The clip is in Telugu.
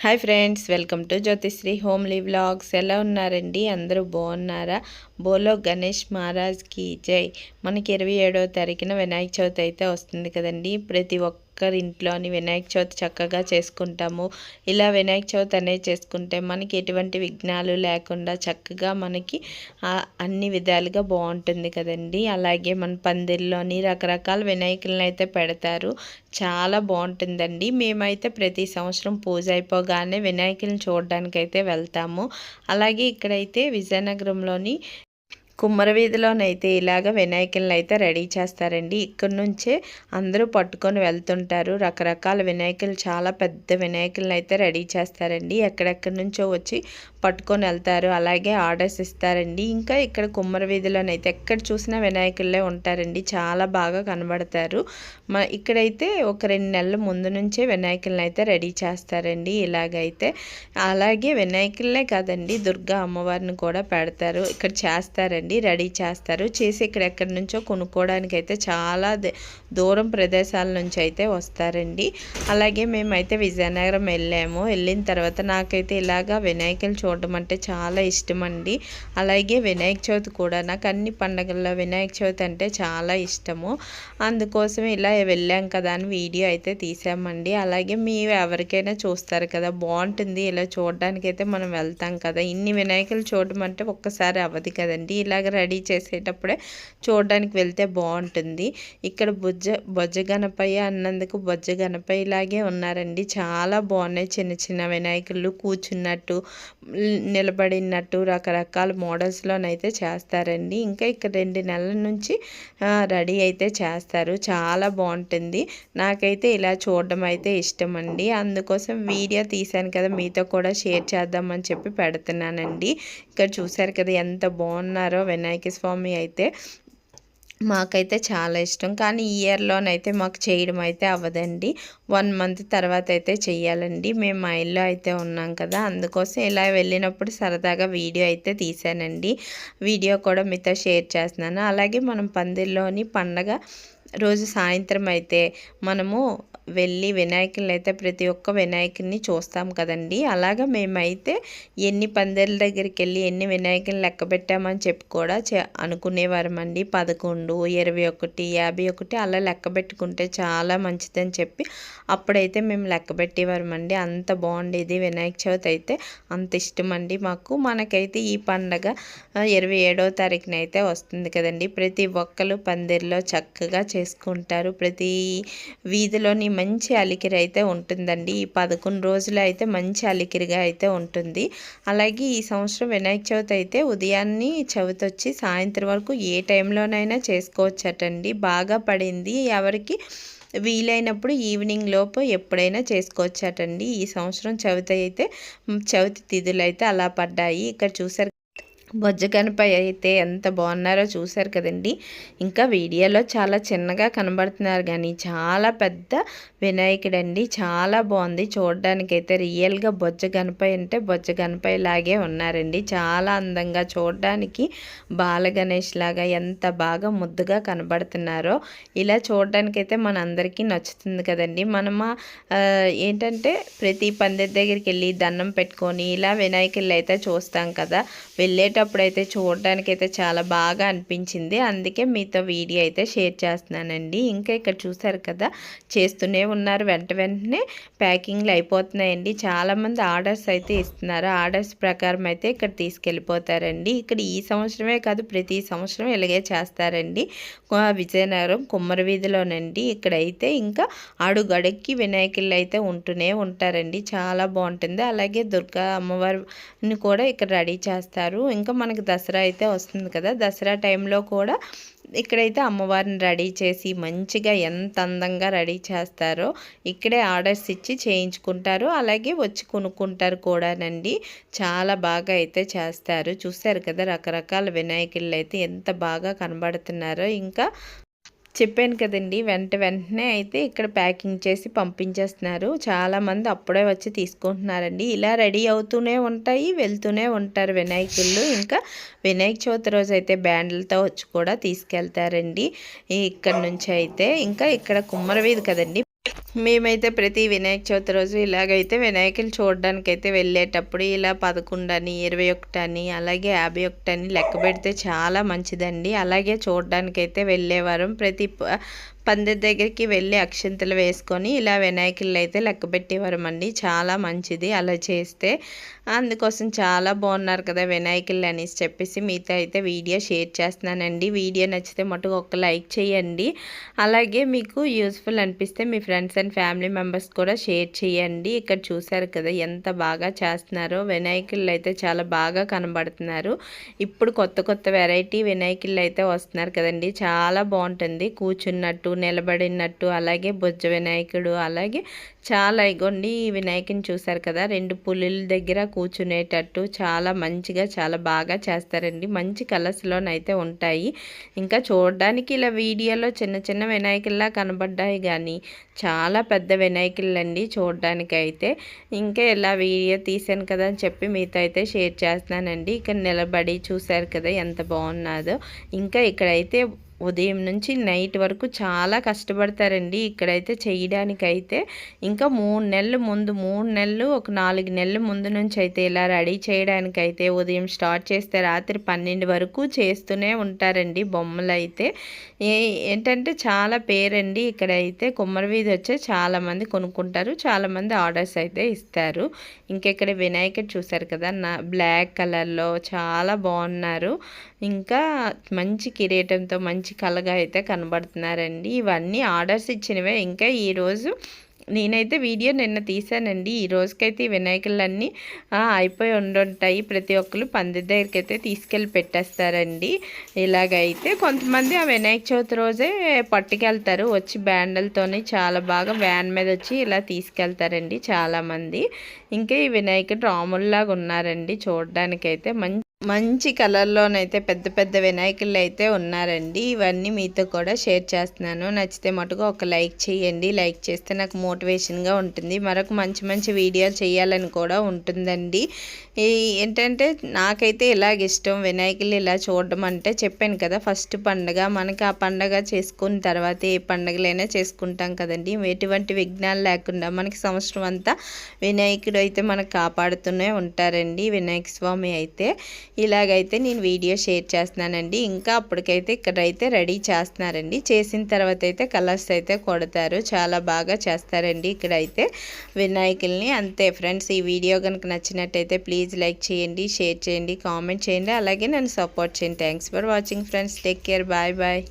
Hi friends welcome to Jyothisri homely vlogs ఎలా ఉన్నారండి? అందరూ బాగున్నారా? బోలో గణేష్ మహారాజ్కి జై. మనకి ఇరవై ఏడవ తారీఖున వినాయక చవితి అయితే వస్తుంది కదండి. ప్రతి ఒక్క ఒక్కరి ఇంట్లోని వినాయక చవితి చక్కగా చేసుకుంటాము. ఇలా వినాయక చవితి అనేది చేసుకుంటే మనకి ఎటువంటి విఘ్నాలు లేకుండా చక్కగా మనకి అన్ని విధాలుగా బాగుంటుంది కదండి. అలాగే మన పందిరిలోని రకరకాల వినాయకులను అయితే పెడతారు. చాలా బాగుంటుందండి. మేమైతే ప్రతి సంవత్సరం పూజ అయిపోగానే వినాయకులను చూడడానికి అయితే వెళ్తాము. అలాగే ఇక్కడైతే విజయనగరంలోని కుమ్మర వీధిలోనైతే ఇలాగ వినాయకులను అయితే రెడీ చేస్తారండి. ఇక్కడ నుంచే అందరూ పట్టుకొని వెళ్తుంటారు. రకరకాల వినాయకులు చాలా పెద్ద వినాయకులను అయితే రెడీ చేస్తారండి. ఎక్కడెక్కడి నుంచో వచ్చి పట్టుకొని వెళ్తారు. అలాగే ఆర్డర్స్ ఇస్తారండి. ఇంకా ఇక్కడ కుమ్మర వీధిలోనైతే ఎక్కడ చూసినా వినాయకులే ఉంటారండి. చాలా బాగా కనబడతారు. మా ఇక్కడైతే ఒక రెండు నెలల ముందు నుంచే వినాయకులను అయితే రెడీ చేస్తారండి ఇలాగైతే. అలాగే వినాయకులనే కాదండి దుర్గా అమ్మవారిని కూడా పెడతారు. ఇక్కడ చేస్తారండి. అండి రెడీ చేస్తారు. చేసి ఇక్కడెక్కడి నుంచో కొనుక్కోవడానికి అయితే చాలా దూరం ప్రదేశాల నుంచి అయితే వస్తారండి. అలాగే మేమైతే విజయనగరం వెళ్ళాము. వెళ్ళిన తర్వాత నాకైతే ఇలాగా వినాయకులు చూడడం అంటే చాలా ఇష్టం అండి అలాగే వినాయక చవితి కూడా నాకు అన్ని పండగల్లో వినాయక చవితి అంటే చాలా ఇష్టము. అందుకోసం ఇలా వెళ్ళాం కదా అని వీడియో అయితే తీసామండి. అలాగే మీరు ఎవరికైనా చూస్తారు కదా బాగుంటుంది ఇలా చూడడానికి అయితే మనం వెళ్తాం కదా. ఇన్ని వినాయకులు చూడడం అంటే ఒక్కసారి అవ్వదు కదండి. ఇలా ఇలాగ రెడీ చేసేటప్పుడే చూడడానికి వెళ్తే బాగుంటుంది. ఇక్కడ బొజ్జ బొజ్జ గణపయ్య అన్నందుకు బొజ్జ గణపయ్య లాగే ఉన్నారండి. చాలా బాగున్నాయి చిన్న చిన్న వినాయకులు కూర్చున్నట్టు నిలబడినట్టు రకరకాల మోడల్స్లోనైతే చేస్తారండి. ఇంకా ఇక్కడ రెండు నెలల నుంచి రెడీ అయితే చేస్తారు. చాలా బాగుంటుంది. నాకైతే ఇలా చూడడం అయితే ఇష్టం అండి అందుకోసం వీడియో తీశాను కదా మీతో కూడా షేర్ చేద్దామని చెప్పి పెడుతున్నానండి. ఇక్కడ చూసారు కదా ఎంత బాగున్నారో వినాయక స్వామి అయితే మాకైతే చాలా ఇష్టం. కానీ ఈ ఇయర్లోనైతే మాకు చేయడం అయితే అవ్వదండి. వన్ మంత్ తర్వాత అయితే చెయ్యాలండి. మేము మా ఇల్లు అయితే ఉన్నాం కదా. అందుకోసం ఇలా వెళ్ళినప్పుడు సరదాగా వీడియో అయితే తీసానండి వీడియో కూడా మీతో షేర్ చేస్తున్నాను. అలాగే మనం పందిల్లోని పండగ రోజు సాయంత్రం అయితే మనము వెళ్ళి వినాయకుని అయితే ప్రతి ఒక్క వినాయకుడిని చూస్తాం కదండి. అలాగా మేమైతే ఎన్ని పందిర్ల దగ్గరికి వెళ్ళి ఎన్ని వినాయకుని లెక్క పెట్టామని చెప్పి కూడా అనుకునేవారమండి. పదకొండు ఇరవై ఒకటి యాభై ఒకటి అలా లెక్క పెట్టుకుంటే చాలా మంచిదని చెప్పి అప్పుడైతే మేము లెక్క పెట్టేవారమండి. అంత బాగుండేది వినాయక చవితి అయితే. అంత ఇష్టం అండి మాకు. మనకైతే ఈ పండగ ఇరవై ఏడవ తారీఖున అయితే వస్తుంది కదండి. ప్రతి ఒక్కరు పందిరిలో చక్కగా చేసుకుంటారు. ప్రతి వీధిలోని మంచి అలికిరి అయితే ఉంటుందండి. ఈ పదకొండు రోజులు అయితే మంచి అలికిరిగా అయితే ఉంటుంది. అలాగే ఈ సంవత్సరం వినాయక చవితి అయితే ఉదయాన్నే చవితి వచ్చి సాయంత్రం వరకు ఏ టైంలోనైనా చేసుకోవచ్చటండి. బాగా పడింది. ఎవరికి వీలైనప్పుడు ఈవినింగ్ లోపు ఎప్పుడైనా చేసుకోవచ్చటండి. ఈ సంవత్సరం చవితి అయితే చవితి తిథులు అయితే అలా పడ్డాయి. ఇక్కడ చూసారు బొజ్జగనపై అయితే ఎంత బాగున్నారో చూశారు కదండి. ఇంకా వీడియోలో చాలా చిన్నగా కనబడుతున్నారు కానీ చాలా పెద్ద వినాయకుడండి. చాలా బాగుంది. చూడడానికి అయితే రియల్గా బొజ్జ గణపై అంటే బొజ్జ గణపై లాగే ఉన్నారండి. చాలా అందంగా చూడడానికి బాల గణేష్ లాగా ఎంత బాగా ముద్దుగా కనబడుతున్నారో ఇలా చూడడానికి అయితే మనందరికీ నచ్చుతుంది కదండి. మనము ఏంటంటే ప్రతి పందిరి దగ్గరికి వెళ్ళి దండం పెట్టుకొని ఇలా వినాయకులు అయితే చూస్తాం కదా. వెళ్ళేటప్పుడు అయితే చూడడానికి అయితే చాలా బాగా అనిపించింది. అందుకే మీతో వీడియో అయితే షేర్ చేస్తున్నానండి. ఇంకా ఇక్కడ చూసారు కదా చేస్తూనే ఉన్నారు. వెంట వెంటనే ప్యాకింగ్లు అయిపోతున్నాయండి. చాలామంది ఆర్డర్స్ అయితే ఇస్తున్నారు. ఆర్డర్స్ ప్రకారం అయితే ఇక్కడ తీసుకెళ్ళిపోతారండి. ఇక్కడ ఈ సంవత్సరమే కాదు ప్రతి సంవత్సరం ఇలాగే చేస్తారండి. విజయనగరం కుమ్మర వీధిలోనండి. ఇక్కడైతే ఇంకా అడుగడుక్కి వినాయకులు అయితే ఉంటూనే ఉంటారండి. చాలా బాగుంటుంది. అలాగే దుర్గా అమ్మవారిని కూడా ఇక్కడ రెడీ చేస్తారు. ఇంకా ఇంకా మనకు దసరా అయితే వస్తుంది కదా. దసరా టైంలో కూడా ఇక్కడైతే అమ్మవారిని రెడీ చేసి మంచిగా ఎంత అందంగా రెడీ చేస్తారో ఇక్కడే ఆర్డర్స్ ఇచ్చి చేయించుకుంటారు. అలాగే వచ్చి కొనుక్కుంటారు కూడానండి. చాలా బాగా అయితే చేస్తారు. చూస్తారు కదా రకరకాల వినాయకులు అయితే ఎంత బాగా కనబడుతున్నారో. ఇంకా చెప్పాను కదండి వెంట వెంటనే అయితే ఇక్కడ ప్యాకింగ్ చేసి పంపించేస్తున్నారు. చాలామంది అప్పుడే వచ్చి తీసుకుంటున్నారండి. ఇలా రెడీ అవుతూనే ఉంటాయి వెళ్తూనే ఉంటారు వినాయకుళ్ళు ఇంకా వినాయక చవితి రోజు అయితే బ్యాండ్లతో వచ్చి కూడా తీసుకెళ్తారండి. ఇక్కడ నుంచి అయితే ఇంకా ఇక్కడ కుమ్మరవీధి కదండి మేమైతే ప్రతి వినాయక చవితి రోజు ఇలాగైతే వినాయకులు చూడడానికి అయితే వెళ్ళేటప్పుడు ఇలా పదకొండని ఇరవై ఒకటని అలాగే యాభై ఒకటని లెక్క పెడితే చాలా మంచిదండి. అలాగే చూడడానికి అయితే వెళ్ళేవారం. ప్రతి పందిరి దగ్గరికి వెళ్ళి అక్షంతలు వేసుకొని ఇలా వినాయకులు అయితే లెక్క పెట్టేవారమండి. చాలా మంచిది అలా చేస్తే. అందుకోసం చాలా బాగున్నారు కదా వినాయకులు అనేసి చెప్పేసి మీతో అయితే వీడియో షేర్ చేస్తున్నానండి. వీడియో నచ్చితే మటుకు ఒక లైక్ చేయండి. అలాగే మీకు యూస్ఫుల్ అనిపిస్తే మీ ఫ్రెండ్స్ అండ్ ఫ్యామిలీ మెంబర్స్ కూడా షేర్ చేయండి. ఇక్కడ చూసారు కదా ఎంత బాగా చేస్తున్నారో. వినాయకులు అయితే చాలా బాగా కనబడుతున్నారు. ఇప్పుడు కొత్త కొత్త వెరైటీ వినాయకులు అయితే వస్తున్నారు కదండి. చాలా బాగుంటుంది. కూర్చున్నట్టు నిలబడినట్టు అలాగే బొజ్జ వినాయకుడు అలాగే చాలా ఇగోండి ఈ వినాయకుని చూశారు కదా రెండు పులుల దగ్గర కూర్చునేటట్టు చాలా మంచిగా చాలా బాగా చేస్తారండి. మంచి కలర్స్లోనైతే ఉంటాయి. ఇంకా చూడడానికి ఇలా వీడియోలో చిన్న చిన్న వినాయకుల్లా కనబడ్డాయి కానీ చాలా పెద్ద వినాయకులండి చూడడానికైతే. అయితే ఇంకా ఇలా వీడియో తీసాను కదా అని చెప్పి మీతో అయితే షేర్ చేస్తున్నానండి. ఇక్కడ నిలబడి చూశారు కదా ఎంత బాగున్నదో. ఇంకా ఇక్కడైతే ఉదయం నుంచి నైట్ వరకు చాలా కష్టపడతారండి ఇక్కడైతే చేయడానికైతే. ఇంకా మూడు నెలలు ముందు మూడు నెలలు ఒక నాలుగు నెలల ముందు నుంచి అయితే ఇలా రెడీ చేయడానికైతే ఉదయం స్టార్ట్ చేస్తే రాత్రి పన్నెండు వరకు చేస్తూనే ఉంటారండి బొమ్మలు అయితే ఏంటంటే చాలా పేరండి ఇక్కడైతే. కుమ్మరవీధి వచ్చే చాలామంది కొనుక్కుంటారు చాలామంది ఆర్డర్స్ అయితే ఇస్తారు. ఇంకెక్కడ వినాయకుడు చూసారు కదా నా బ్లాక్ కలర్లో చాలా బాగున్నారు. ఇంకా మంచి కిరీటంతో మంచి మంచి కలగా అయితే కనబడుతున్నారండి. ఇవన్నీ ఆర్డర్స్ ఇచ్చినవే. ఇంకా ఈరోజు నేనైతే వీడియో నిన్న తీసానండి ఈ రోజుకైతే ఈ వినాయకులన్నీ అయిపోయి ఉండుంటాయి. ప్రతి ఒక్కరు పంది దగ్గరికి అయితే తీసుకెళ్ళి పెట్టేస్తారండి. ఇలాగైతే కొంతమంది ఆ వినాయక చవితి రోజే పట్టుకెళ్తారు. వచ్చి బ్యాండలతోని చాలా బాగా వ్యాన్ మీద వచ్చి ఇలా తీసుకెళ్తారండి చాలామంది. ఇంకా ఈ వినాయకుడు రాముల్లాగా ఉన్నారండి చూడడానికైతే. మంచి మంచి కలర్లోనైతే పెద్ద పెద్ద వినాయకులు అయితే ఉన్నారండి. ఇవన్నీ మీతో కూడా షేర్ చేస్తున్నాను. నచ్చితే మటుకు ఒక లైక్ చేయండి. లైక్ చేస్తే నాకు మోటివేషన్గా ఉంటుంది. మరొక మంచి మంచి వీడియోలు చేయాలని కూడా ఉంటుందండి. ఏంటంటే నాకైతే ఇలాగ ఇష్టం వినాయకులు ఇలా చూడడం అంటే చెప్పాను కదా ఫస్ట్ పండగ. మనకి ఆ పండగ చేసుకున్న తర్వాత ఏ పండగలైనా చేసుకుంటాం కదండి. ఎటువంటి విఘ్నాలు లేకుండా మనకి సంవత్సరం అంతా వినాయకుడు అయితే మనకు కాపాడుతూనే ఉంటారండి. వినాయక స్వామి అయితే ఇలాగైతే నేను వీడియో షేర్ చేస్తున్నానండి. ఇంకా అప్పటికైతే ఇక్కడైతే రెడీ చేస్తున్నారండి. చేసిన తర్వాత అయితే కలర్స్ అయితే కొడతారు. చాలా బాగా చేస్తారండి ఇక్కడైతే వినాయకుల్ని. అంతే ఫ్రెండ్స్ ఈ వీడియో కనుక నచ్చినట్టయితే ప్లీజ్ లైక్ చేయండి షేర్ చేయండి కామెంట్ చేయండి. అలాగే నన్ను సపోర్ట్ చేయండి. Thanks for watching friends. Take care. Bye bye.